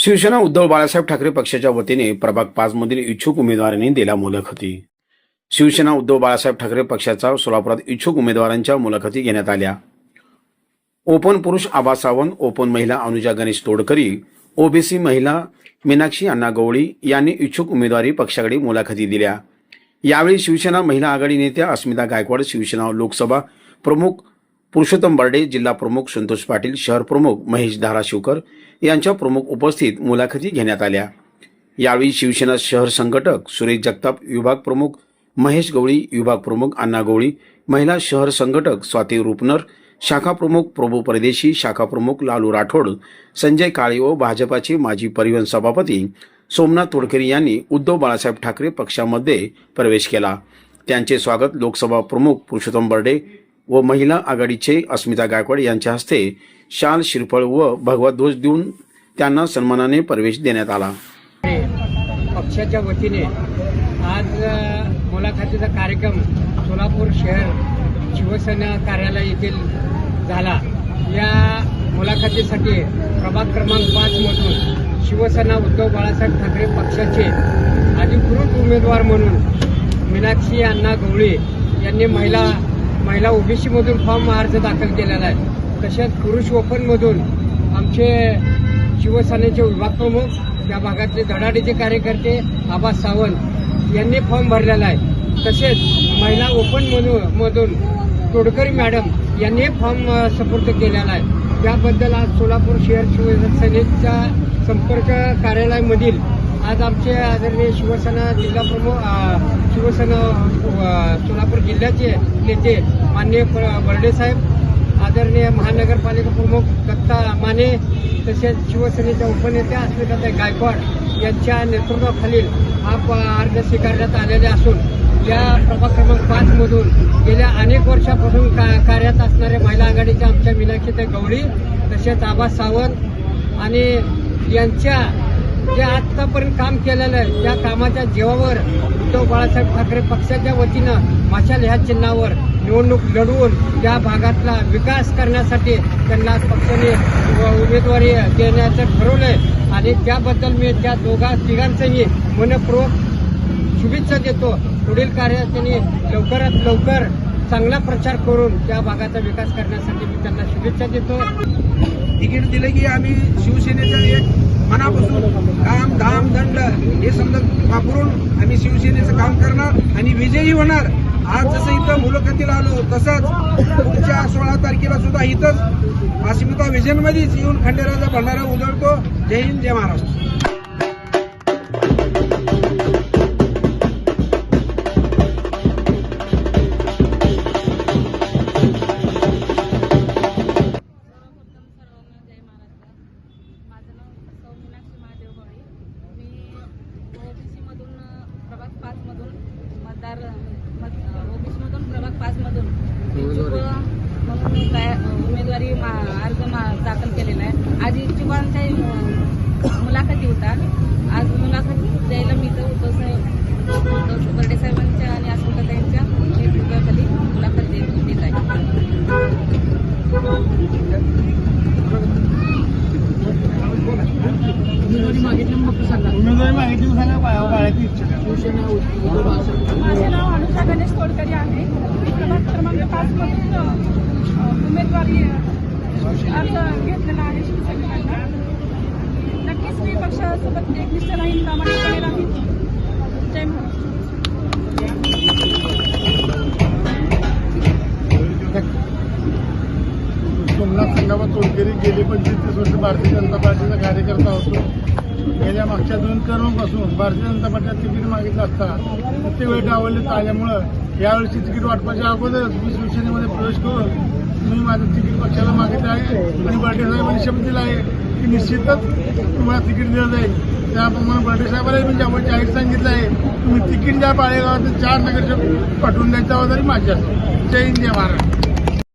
शिवसेना उद्धव बाळासाहेब ठाकरे पक्षाच्या वतीने प्रभाग पाच मधील इच्छुक उमेदवारांनी दिला मुलाखती. शिवसेना उद्धव बाळासाहेब ठाकरे पक्षाचा सोलापुरात इच्छुक उमेदवारांच्या मुलाखती घेण्यात आल्या. ओपन पुरुष आबा सावंत ओपन महिला अनुजा गणेश तोडकरी ओबीसी महिला मीनाक्षी अण्णा गवळी यांनी इच्छुक उमेदवारी पक्षाकडे मुलाखती दिल्या. यावेळी शिवसेना महिला आघाडी नेत्या अस्मिता गायकवाड शिवसेना लोकसभा प्रमुख पुरुषोत्तम बर्डे जिल्हा प्रमुख संतोष पाटील शहर प्रमुख महेश धाराशिवकर यांच्या प्रमुख उपस्थित मुलाखती घेण्यात आल्या. यावेळी शिवसेना शहर संघटक सुरेश जगताप विभाग प्रमुख महेश गवळी विभाग प्रमुख अण्णा गवळी महिला शहर संघटक स्वाती रुपनर शाखा प्रमुख प्रभू परदेशी शाखा प्रमुख लालू राठोड संजय काळे व भाजपाचे माजी परिवहन सभापती सोमनाथ तोडकरी यांनी उद्धव बाळासाहेब ठाकरे पक्षामध्ये प्रवेश केला. त्यांचे स्वागत लोकसभा प्रमुख पुरुषोत्तम बर्डे व महिला आघाडीचे अस्मिता गायकवाड यांच्या हस्ते शाल शिरफळ व भगवा ध्वज देऊन त्यांना सन्मानाने प्रवेश देण्यात आला. पक्षाच्या वतीने आज मुलाखतीचा कार्यक्रम सोलापूर शहर शिवसेना कार्यालय येथील झाला. या मुलाखतीसाठी प्रभाग क्रमांक पाच मधून शिवसेना उद्धव बाळासाहेब ठाकरे पक्षाचे अधिकृत उमेदवार म्हणून मीनाक्षी अण्णा गवळी यांनी महिला महिला ओबीसी मधून फॉर्म अर्ज दाखल केलेला आहे. तसेच पुरुष ओपनमधून आमचे शिवसेनेचे विभाग प्रमुख त्या भागातले धडाडीचे कार्यकर्ते आबा सावंत यांनी फॉर्म भरलेला आहे. तसेच महिला ओपन मधून मधून तोडकरी मॅडम यांनी फॉर्म अ, केलेला आहे. त्याबद्दल आज सोलापूर शहर शिवसेनेच्या संपर्क कार्यालयामधील आज आमचे आदरणीय शिवसेना जिल्हा प्रमुख शिवसेना सोलापूर जिल्ह्याचे नेते माननीय बर्डे साहेब आदरणीय महानगरपालिका प्रमुख दत्ता माने तसेच शिवसेनेच्या उपनेत्या अस्मिताताई गायकवाड यांच्या नेतृत्वाखालील हा अर्ज स्वीकारण्यात आलेले असून या प्रभाग क्रमांक पाचमधून गेल्या अनेक वर्षापासून का कार्यात असणाऱ्या महिला आघाडीच्या आमच्या मीनाक्षीताई गवळी तसेच आबा सावंत आणि यांच्या जे आतापर्यंत काम केलेलं आहे त्या कामाच्या जीवावर उद्धव बाळासाहेब ठाकरे पक्षाच्या वतीनं माशाल ह्या चिन्हावर निवडणूक लढवून त्या भागातला विकास करण्यासाठी त्यांना पक्षाने उमेदवारी देण्याचं ठरवलंय. आणि त्याबद्दल मी त्या दोघा तिघांचंही मनपूर्वक शुभेच्छा देतो. पुढील कार्यात त्यांनी लवकरात लवकर चांगला प्रचार करून त्या भागाचा विकास करण्यासाठी मी त्यांना शुभेच्छा देतो. तिकीट दिलं की आम्ही शिवसेनेचा एक धाम हे समजा वापरून आम्ही शिवसेनेचं काम करणार आणि विजयी होणार. आज जसं इथं मुलाखतीला आलो तसंच पुढच्या सोळा तारखेला सुद्धा इथंच अस्मिता विजनमध्येच येऊन खंडेराजा भंडारा उधळतो. जय हिंद जय महाराष्ट्र. मत ओबीसीमधून प्रभाग पाचमधून इच्छुक म्हणून काय उमेदवारी अर्ज दाखल केलेला आहे. आज इच्छुकांच्या अ, मुलाखती होतात आज मुलाखत द्यायला मी तर उद्धव साहेब उद्धव बर्डे साहेबांच्या आणि अस्मिताताईंच्या नेतृत्वाखाली मुलाखत देत देत आहे माझे नाव अनुषा गणेश तोडकरी आहे. प्रभाग क्रमांक पाच मधून उमेदवारी अर्ज घेतलेला आहे शिवसेनेकडनं. नक्कीच मी पक्षासोबत एकनिष्ठ राहील प्रामाणिकपणे राहील जय सोमनाथ संगाबाद तोडकरी गेली पंचवीस तीस वर्ष भारतीय जनता पार्टीचा कार्यकर्ता होतो. गेल्या मागच्या दोन करोडपासून भारतीय जनता पक्षात तिकीट मागितलं असता प्रत्येक वेळ डावलण्यात आल्यामुळं यावेळीची तिकीट वाटपाच्या अगोदरच मी शिवसेनेमध्ये प्रवेश करून मी माझं तिकीट पक्षाला मागितलं आहे आणि बर्डे साहेबांनी शब्द दिला आहे की निश्चितच तुम्हाला तिकीट दिलं जाईल. त्याप्रमाणे बर्डे साहेबांनाही मी ज्यामुळे जाहीर सांगितलं आहे तुम्ही तिकीट द्या पाळेगावात चार नगरसेवक पाठवून द्यायची जबाबदारी माझी जय हिंद जय महाराष्ट्र.